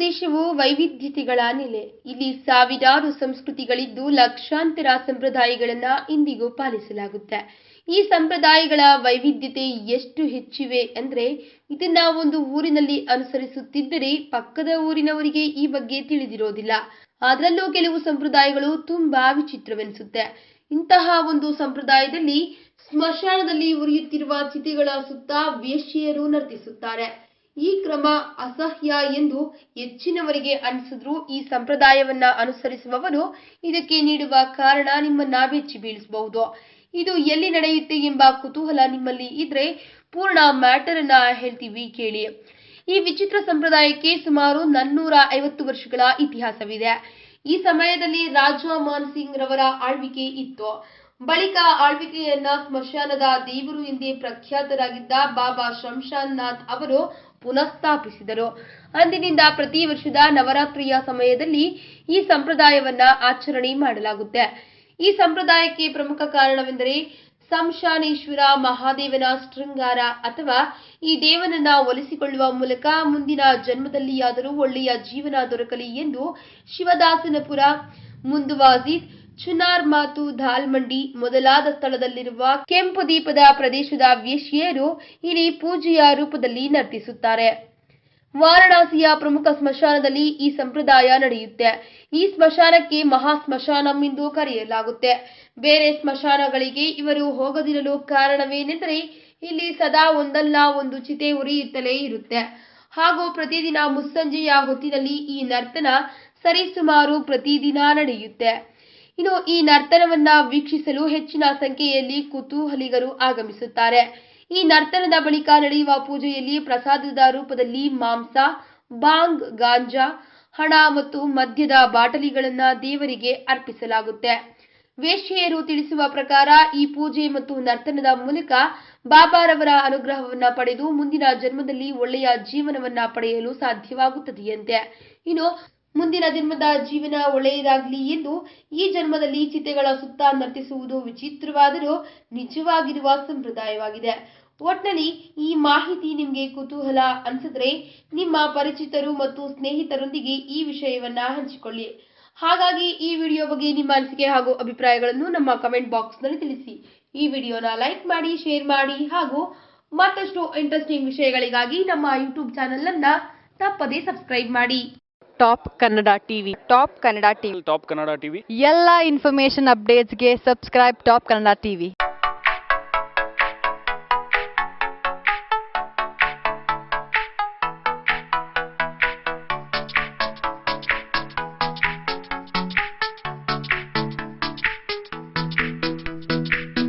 ದೇಶವು ವೈವಿಧ್ಯತೆಗಳ ನೆಲೆ. ಇಲ್ಲಿ ಸಾವಿರಾರು ಸಂಸ್ಕೃತಿಗಳಿದ್ದು ಲಕ್ಷಾಂತರ ಸಂಪ್ರದಾಯಗಳನ್ನ ಇಂದಿಗೂ ಪಾಲಿಸಲಾಗುತ್ತೆ. ಈ ಸಂಪ್ರದಾಯಗಳ ವೈವಿಧ್ಯತೆ ಎಷ್ಟು ಹೆಚ್ಚಿವೆ ಅಂದ್ರೆ ಇದನ್ನ ಒಂದು ಊರಿನಲ್ಲಿ ಅನುಸರಿಸುತ್ತಿದ್ದರೆ ಪಕ್ಕದ ಊರಿನವರಿಗೆ ಈ ಬಗ್ಗೆ ತಿಳಿದಿರೋದಿಲ್ಲ. ಅದರಲ್ಲೂ ಕೆಲವು ಸಂಪ್ರದಾಯಗಳು ತುಂಬಾ ವಿಚಿತ್ರವೆನಿಸುತ್ತೆ. ಇಂತಹ ಒಂದು ಸಂಪ್ರದಾಯದಲ್ಲಿ ಸ್ಮಶಾನದಲ್ಲಿ ಉರಿಯುತ್ತಿರುವ ಚಿತೆಗಳ ಸುತ್ತ ವೇಶ್ಯೆಯರು ನರ್ತಿಸುತ್ತಾರೆ. ಈ ಕ್ರಮ ಅಸಹ್ಯ ಎಂದು ಹೆಚ್ಚಿನವರಿಗೆ ಅನಿಸಿದ್ರು ಈ ಸಂಪ್ರದಾಯವನ್ನ ಅನುಸರಿಸುವವರು ಇದಕ್ಕೆ ನೀಡುವ ಕಾರಣ ನಿಮ್ಮ ಬೆಚ್ಚಿ ಬೀಳಿಸಬಹುದು. ಇದು ಎಲ್ಲಿ ನಡೆಯುತ್ತೆ ಎಂಬ ಕುತೂಹಲ ನಿಮ್ಮಲ್ಲಿ ಇದ್ರೆ ಪೂರ್ಣ ಮ್ಯಾಟರ್ ಅನ್ನ ಹೇಳ್ತೀವಿ ಕೇಳಿ. ಈ ವಿಚಿತ್ರ ಸಂಪ್ರದಾಯಕ್ಕೆ ಸುಮಾರು ನಾನ್ನೂರ ಐವತ್ತು ವರ್ಷಗಳ ಇತಿಹಾಸವಿದೆ. ಈ ಸಮಯದಲ್ಲಿ ರಾಜ ಮಾನ್ ಸಿಂಗ್ ರವರ ಆಳ್ವಿಕೆ ಇತ್ತು. ಬಳಿಕ ಆಳ್ವಿಕೆಯನ್ನ ಸ್ಮಶಾನದ ದೇವರು ಎಂದೇ ಪ್ರಖ್ಯಾತರಾಗಿದ್ದ ಬಾಬಾ ಶಂಶಾನ್ ನಾಥ್ ಅವರು ಪುನಃಸ್ಥಾಪಿಸಿದರು. ಅಂದಿನಿಂದ ಪ್ರತಿ ವರ್ಷದ ನವರಾತ್ರಿಯ ಸಮಯದಲ್ಲಿ ಈ ಸಂಪ್ರದಾಯವನ್ನ ಆಚರಣೆ ಮಾಡಲಾಗುತ್ತೆ. ಈ ಸಂಪ್ರದಾಯಕ್ಕೆ ಪ್ರಮುಖ ಕಾರಣವೆಂದರೆ ಸಂಶಾನೇಶ್ವರ ಮಹಾದೇವನ ಶೃಂಗಾರ ಅಥವಾ ಈ ದೇವನನ್ನ ಒಲಿಸಿಕೊಳ್ಳುವ ಮೂಲಕ ಮುಂದಿನ ಜನ್ಮದಲ್ಲಿಯಾದರೂ ಒಳ್ಳೆಯ ಜೀವನ ದೊರಕಲಿ ಎಂದು ಶಿವದಾಸನಪುರ ಮುಂದುವಾಜಿದ್ ಚುನಾರ್ ಮಾತು ಧಾಲ್ಮಂಡಿ ಮೊದಲಾದ ಸ್ಥಳದಲ್ಲಿರುವ ಕೆಂಪು ದೀಪದ ಪ್ರದೇಶದ ವೇಶ್ಯೆಯರು ಇಲ್ಲಿ ಪೂಜೆಯ ರೂಪದಲ್ಲಿ ನರ್ತಿಸುತ್ತಾರೆ. ವಾರಣಾಸಿಯ ಪ್ರಮುಖ ಸ್ಮಶಾನದಲ್ಲಿ ಈ ಸಂಪ್ರದಾಯ ನಡೆಯುತ್ತೆ. ಈ ಸ್ಮಶಾನಕ್ಕೆ ಮಹಾ ಸ್ಮಶಾನಂ ಎಂದು ಕರೆಯಲಾಗುತ್ತೆ. ಬೇರೆ ಸ್ಮಶಾನಗಳಿಗೆ ಇವರು ಹೋಗದಿರಲು ಕಾರಣವೇನೆಂದರೆ ಇಲ್ಲಿ ಸದಾ ಒಂದಲ್ಲ ಒಂದು ಚಿತೆ ಉರಿಯುತ್ತಲೇ ಇರುತ್ತೆ. ಹಾಗೂ ಪ್ರತಿದಿನ ಮುಸ್ಸಂಜೆಯ ಹೊತ್ತಿನಲ್ಲಿ ಈ ನರ್ತನ ಸರಿಸುಮಾರು ಪ್ರತಿದಿನ ನಡೆಯುತ್ತೆ. ಇನ್ನು ಈ ನರ್ತನವನ್ನ ವೀಕ್ಷಿಸಲು ಹೆಚ್ಚಿನ ಸಂಖ್ಯೆಯಲ್ಲಿ ಕುತೂಹಲಿಗರು ಆಗಮಿಸುತ್ತಾರೆ. ಈ ನರ್ತನದ ಬಳಿಕ ನಡೆಯುವ ಪೂಜೆಯಲ್ಲಿ ಪ್ರಸಾದದ ರೂಪದಲ್ಲಿ ಮಾಂಸ, ಬಾಂಗ್, ಗಾಂಜಾ, ಹಣ ಮತ್ತು ಮದ್ಯದ ಬಾಟಲಿಗಳನ್ನ ದೇವರಿಗೆ ಅರ್ಪಿಸಲಾಗುತ್ತೆ. ವೇಶ್ಯೆಯರು ತಿಳಿಸುವ ಪ್ರಕಾರ ಈ ಪೂಜೆ ಮತ್ತು ನರ್ತನದ ಮೂಲಕ ಬಾಬಾರವರ ಅನುಗ್ರಹವನ್ನ ಪಡೆದು ಮುಂದಿನ ಜನ್ಮದಲ್ಲಿ ಒಳ್ಳೆಯ ಜೀವನವನ್ನ ಪಡೆಯಲು ಸಾಧ್ಯವಾಗುತ್ತದೆಯಂತೆ. ಇನ್ನು ಮುಂದಿನ ಜನ್ಮದ ಜೀವನ ಒಳ್ಳೆಯದಾಗಲಿ ಎಂದು ಈ ಜನ್ಮದಲ್ಲಿ ಚಿತೆಗಳ ಸುತ್ತ ನರ್ತಿಸುವುದು ವಿಚಿತ್ರವಾದರೂ ನಿಜವಾಗಿರುವ ಸಂಪ್ರದಾಯವಾಗಿದೆ. ಒಟ್ನಲ್ಲಿ ಈ ಮಾಹಿತಿ ನಿಮಗೆ ಕುತೂಹಲ ಅನ್ಸಿದ್ರೆ ನಿಮ್ಮ ಪರಿಚಿತರು ಮತ್ತು ಸ್ನೇಹಿತರೊಂದಿಗೆ ಈ ವಿಷಯವನ್ನ ಹಂಚಿಕೊಳ್ಳಿ. ಹಾಗಾಗಿ ಈ ವಿಡಿಯೋ ಬಗ್ಗೆ ನಿಮ್ಮ ಅನಿಸಿಕೆ ಹಾಗೂ ಅಭಿಪ್ರಾಯಗಳನ್ನು ನಮ್ಮ ಕಮೆಂಟ್ ಬಾಕ್ಸ್ನಲ್ಲಿ ತಿಳಿಸಿ. ಈ ವಿಡಿಯೋನ ಲೈಕ್ ಮಾಡಿ, ಶೇರ್ ಮಾಡಿ ಹಾಗೂ ಮತ್ತಷ್ಟು ಇಂಟ್ರೆಸ್ಟಿಂಗ್ ವಿಷಯಗಳಿಗಾಗಿ ನಮ್ಮ ಯೂಟ್ಯೂಬ್ ಚಾನೆಲ್ ಅನ್ನ ತಪ್ಪದೇ ಸಬ್ಸ್ಕ್ರೈಬ್ ಮಾಡಿ. Top Kannada TV top Kannada TV top Kannada TV ಎಲ್ಲ ಇನ್ಫಾರ್ಮೇಶನ್ ಅಪ್ಡೇಟ್ಸ್ಗೆ ಸಬ್ಸ್ಕ್ರೈಬ್ ಟಾಪ್ ಕನ್ನಡ ಟಿವಿ